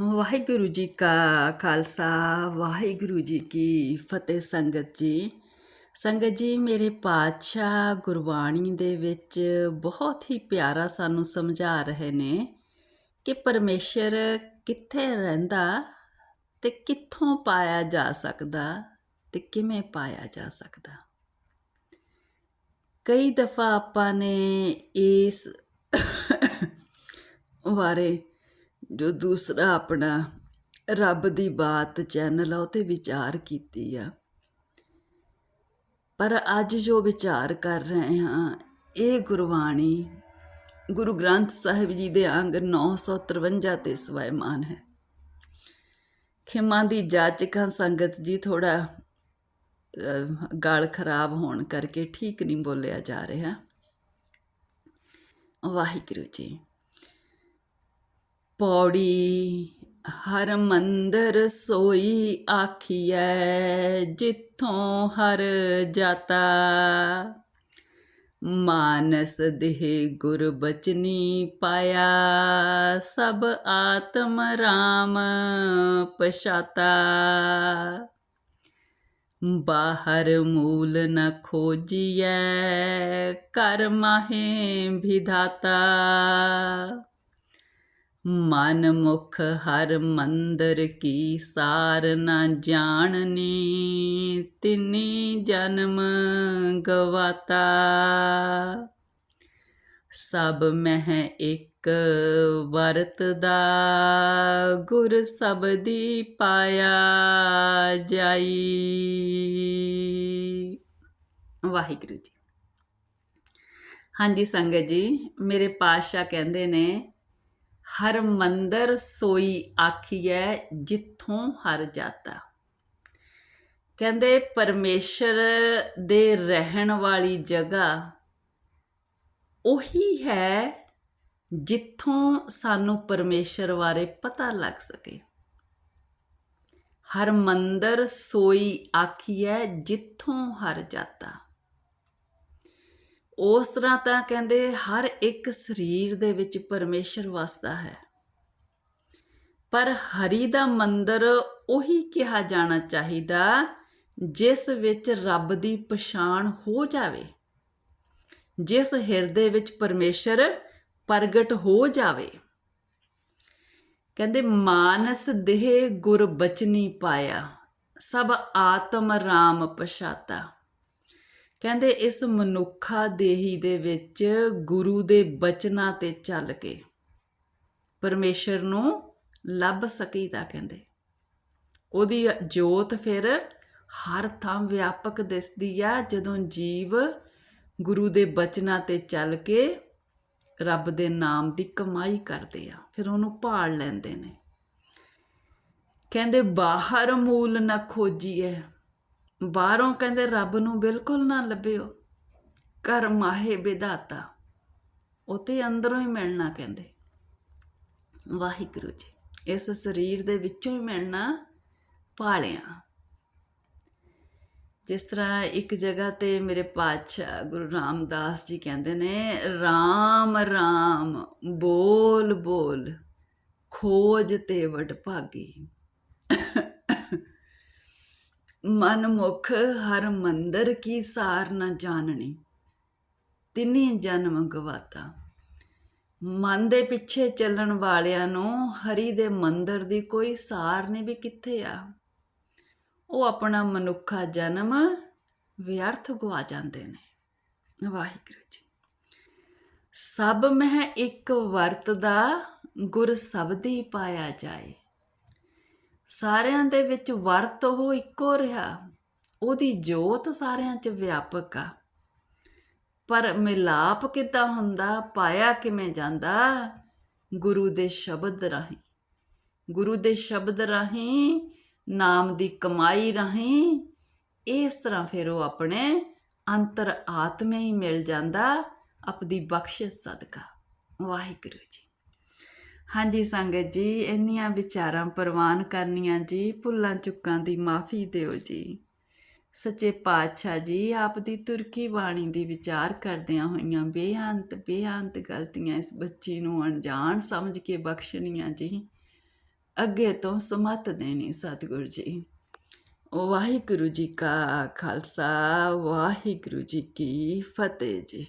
ਵਾਹਿਗੁਰੂ ਜੀ ਕਾ ਖਾਲਸਾ, ਵਾਹਿਗੁਰੂ ਜੀ ਕੀ ਫਤਿਹ ਸੰਗਤ ਜੀ। ਸੰਗਤ ਜੀ, ਮੇਰੇ ਪਾਤਸ਼ਾਹ ਗੁਰਬਾਣੀ ਦੇ ਵਿੱਚ ਬਹੁਤ ਹੀ ਪਿਆਰਾ ਸਾਨੂੰ ਸਮਝਾ ਰਹੇ ਨੇ ਕਿ ਪਰਮੇਸ਼ਰ ਕਿੱਥੇ ਰਹਿੰਦਾ ਤੇ ਕਿੱਥੋਂ ਪਾਇਆ ਜਾ ਸਕਦਾ ਤੇ ਕਿਵੇਂ ਪਾਇਆ ਜਾ ਸਕਦਾ। ਕਈ ਦਫਾ ਆਪਾਂ ਨੇ ਇਸ ਬਾਰੇ ਜੋ ਦੂਸਰਾ ਆਪਣਾ ਰੱਬ ਦੀ ਬਾਤ ਚੈਨਲ ਆ ਉਹ ਤੇ ਵਿਚਾਰ ਕੀਤੀ ਆ। ਪਰ ਅੱਜ ਜੋ ਵਿਚਾਰ ਕਰ ਰਹੇ ਹਾਂ, ਇਹ ਗੁਰਬਾਣੀ ਗੁਰੂ ਗ੍ਰੰਥ ਸਾਹਿਬ ਜੀ ਦੇ ਅੰਗ 953 ਤੇ ਸਵੈਮਾਨ ਹੈ। ਖਿਮਾ ਦੀ ਜਾਚਕਾਂ ਸੰਗਤ ਜੀ ਥੋੜਾ ਗਾਲ ਖਰਾਬ ਹੋਣ ਕਰਕੇ ਠੀਕ ਨਹੀਂ ਬੋਲਿਆ ਜਾ ਰਿਹਾ। ਵਾਹਿਗੁਰੂ ਜੀ। ਪੌੜੀ ਹਰ ਮੰਦਰ ਸੋਈ ਆਖੀਐ, ਜਿੱਥੋਂ ਹਰ ਜਾਤਾ। ਮਾਨਸ ਦੇਹ ਗੁਰ ਬਚਨੀ ਪਾਇਆ, ਸਭ ਆਤਮ ਰਾਮ ਪਛਾਤਾ। ਬਾਹਰ ਮੂਲ ਨ ਖੋਜੀਐ ਕਰ ਮਾਹੇ ਵਿਧਾਤਾ। ਮਨ ਮੁਖ ਹਰ ਮੰਦਰ ਕੀ ਸਾਰ ਨਾ ਜਾਣਨੀ, ਤਿਨੀ ਜਨਮ ਗਵਾਤਾ। ਸਭ ਮਹਿ ਇੱਕ ਵਰਤ ਦਾ ਗੁਰ ਦੀ ਪਾਇਆ ਜਾਈ। ਵਾਹਿਗੁਰੂ ਜੀ। ਹਾਂਜੀ ਸੰਗਤ ਜੀ, ਮੇਰੇ ਪਾਤਸ਼ਾਹ ਕਹਿੰਦੇ ਨੇ ਹਰ ਮੰਦਰ ਸੋਈ ਆਖੀਐ, ਜਿੱਥੋਂ ਹਰ ਜਾਤਾ। ਕਹਿੰਦੇ ਪਰਮੇਸ਼ਰ ਦੇ ਰਹਿਣ ਵਾਲੀ ਜਗ੍ਹਾ ਉਹੀ ਹੈ ਜਿੱਥੋਂ ਸਾਨੂੰ ਪਰਮੇਸ਼ਰ ਬਾਰੇ ਪਤਾ ਲੱਗ ਸਕੇ। ਹਰ ਮੰਦਰ ਸੋਈ ਆਖੀਐ, ਜਿੱਥੋਂ ਹਰ ਜਾਤਾ। ਉਸ ਤਰ੍ਹਾਂ ਤਾਂ ਕਹਿੰਦੇ ਹਰ ਇੱਕ ਸਰੀਰ ਦੇ ਵਿੱਚ ਪਰਮੇਸ਼ਰ ਵਸਦਾ ਹੈ। ਪਰ ਹਰੀ ਦਾ ਮੰਦਰ ਉਹੀ ਕਿਹਾ ਜਾਣਾ ਚਾਹੀਦਾ ਜਿਸ ਵਿੱਚ ਰੱਬ ਦੀ ਪਛਾਣ ਹੋ ਜਾਵੇ। ਜਿਸ ਹਿਰਦੇ ਵਿੱਚ ਪਰਮੇਸ਼ਰ ਪ੍ਰਗਟ ਹੋ ਜਾਵੇ। ਕਹਿੰਦੇ ਮਾਨਸ ਦੇਹ ਗੁਰ ਬਚਨੀ ਪਾਇਆ, ਸਭ ਆਤਮ ਰਾਮ ਪਛਾਤਾ। ਕਹਿੰਦੇ ਇਸ ਮਨੁੱਖਾ ਦੇਹੀ ਦੇ ਵਿੱਚ ਗੁਰੂ ਦੇ ਬਚਨਾਂ ਤੇ ਚੱਲ ਕੇ ਪਰਮੇਸ਼ਰ ਨੂੰ ਲੱਭ ਸਕੀਦਾ ਕਹਿੰਦੇ। ਉਹਦੀ ਜੋਤ ਫਿਰ ਹਰ ਥਾਂ ਵਿਆਪਕ ਦਿਸਦੀ ਆ, ਜਦੋਂ ਜੀਵ ਗੁਰੂ ਦੇ ਬਚਨਾਂ ਤੇ ਚੱਲ ਕੇ ਰੱਬ ਦੇ ਨਾਮ ਦੀ ਕਮਾਈ ਕਰਦੇ ਆ, ਫਿਰ ਉਹਨੂੰ ਭਾਲ ਲੈਂਦੇ ਨੇ। ਕਹਿੰਦੇ ਬਾਹਰ ਮੂਲ ਨਾ ਖੋਜੀਏ ਬਾਹਰੋਂ ਕਹਿੰਦੇ ਰੱਬ ਨੂੰ ਬਿਲਕੁਲ ਨਾ ਲੱਭਿਓ। ਘਰ ਮਾਹੇ ਵਿਦਾਤਾ ਉਤੇ ਅੰਦਰੋਂ ਹੀ ਮਿਲਣਾ ਕਹਿੰਦੇ। ਵਾਹਿਗੁਰੂ ਜੀ, ਇਸ ਸਰੀਰ ਦੇ ਵਿੱਚੋਂ ਹੀ ਮਿਲਣਾ ਪਾਲਿਆ। ਜਿਸ ਤਰ੍ਹਾਂ ਇੱਕ ਜਗ੍ਹਾ ਤੇ ਮੇਰੇ ਪਾਤਸ਼ਾਹ ਗੁਰੂ ਰਾਮਦਾਸ ਜੀ ਕਹਿੰਦੇ ਨੇ RAM RAM ਬੋਲ ਬੋਲ, ਖੋਜ ਤੇ ਵਡ ਭਾਗੀ ਹਰ ਮੰਦਰ ਕੀ ਸਾਰ ਨਾ ਜਾਣਨੀ। ਤਿੰਨੀ ਜਨਮ ਗਵਾਤਾ। ਮਨ ਦੇ ਪਿੱਛੇ ਚੱਲਣ ਵਾਲਿਆਂ ਨੂੰ ਹਰੀ ਦੇ ਮੰਦਰ ਦੀ ਕੋਈ ਸਾਰ ਨਹੀਂ ਵੀ ਕਿੱਥੇ ਆ। ਉਹ ਆਪਣਾ ਮਨੁੱਖਾ ਜਨਮ ਵਿਅਰਥ ਗਵਾ ਜਾਂਦੇ ਨੇ। ਵਾਹਿਗੁਰੂ ਜੀ। ਸਭ ਮਹਿ ਇੱਕ ਵਰਤ ਦਾ ਗੁਰ ਸਬਦੀ ਪਾਇਆ ਜਾਏ। ਸਾਰਿਆਂ ਦੇ ਵਿੱਚ ਵਰਤ ਉਹ ਇੱਕੋ ਰਿਹਾ। ਉਹਦੀ ਜੋਤ ਸਾਰਿਆਂ 'ਚ ਵਿਆਪਕ ਆ। ਪਰ ਮਿਲਾਪ ਕਿੱਦਾਂ ਹੁੰਦਾ, ਪਾਇਆ ਕਿਵੇਂ ਜਾਂਦਾ? ਗੁਰੂ ਦੇ ਸ਼ਬਦ ਰਾਹੀਂ। ਗੁਰੂ ਦੇ ਸ਼ਬਦ ਰਾਹੀਂ, ਨਾਮ ਦੀ ਕਮਾਈ ਰਾਹੀਂ, ਇਸ ਤਰ੍ਹਾਂ ਫਿਰ ਉਹ ਆਪਣੇ ਅੰਤਰ ਆਤਮੇ ਹੀ ਮਿਲ ਜਾਂਦਾ। ਆਪਦੀ ਬਖਸ਼ਿਸ਼ ਸਦਕਾ। ਵਾਹਿਗੁਰੂ ਜੀ। ਹਾਂਜੀ ਸੰਗਤ ਜੀ, ਇੰਨੀਆਂ ਵਿਚਾਰਾਂ ਪ੍ਰਵਾਨ ਕਰਨੀਆਂ ਜੀ, ਭੁੱਲਾਂ ਚੁੱਕਾਂ ਦੀ ਮਾਫੀ ਦਿਓ ਜੀ। ਸੱਚੇ ਪਾਤਸ਼ਾਹ ਜੀ, ਆਪ ਦੀ ਤੁਰਕੀ ਬਾਣੀ ਦੀ ਵਿਚਾਰ ਕਰਦਿਆਂ ਹੋਈਆਂ ਬੇਅੰਤ ਬੇਅੰਤ ਗਲਤੀਆਂ ਇਸ ਬੱਚੀ ਨੂੰ ਅਣਜਾਣ ਸਮਝ ਕੇ ਬਖਸ਼ਣੀਆਂ ਜੀ। ਅੱਗੇ ਤੋਂ ਸਮਤ ਦੇਣੀ ਸਤਿਗੁਰ ਜੀ। ਵਾਹਿਗੁਰੂ ਜੀ ਕਾ ਖਾਲਸਾ, ਵਾਹਿਗੁਰੂ ਜੀ ਕੀ ਫਤਿਹ ਜੀ।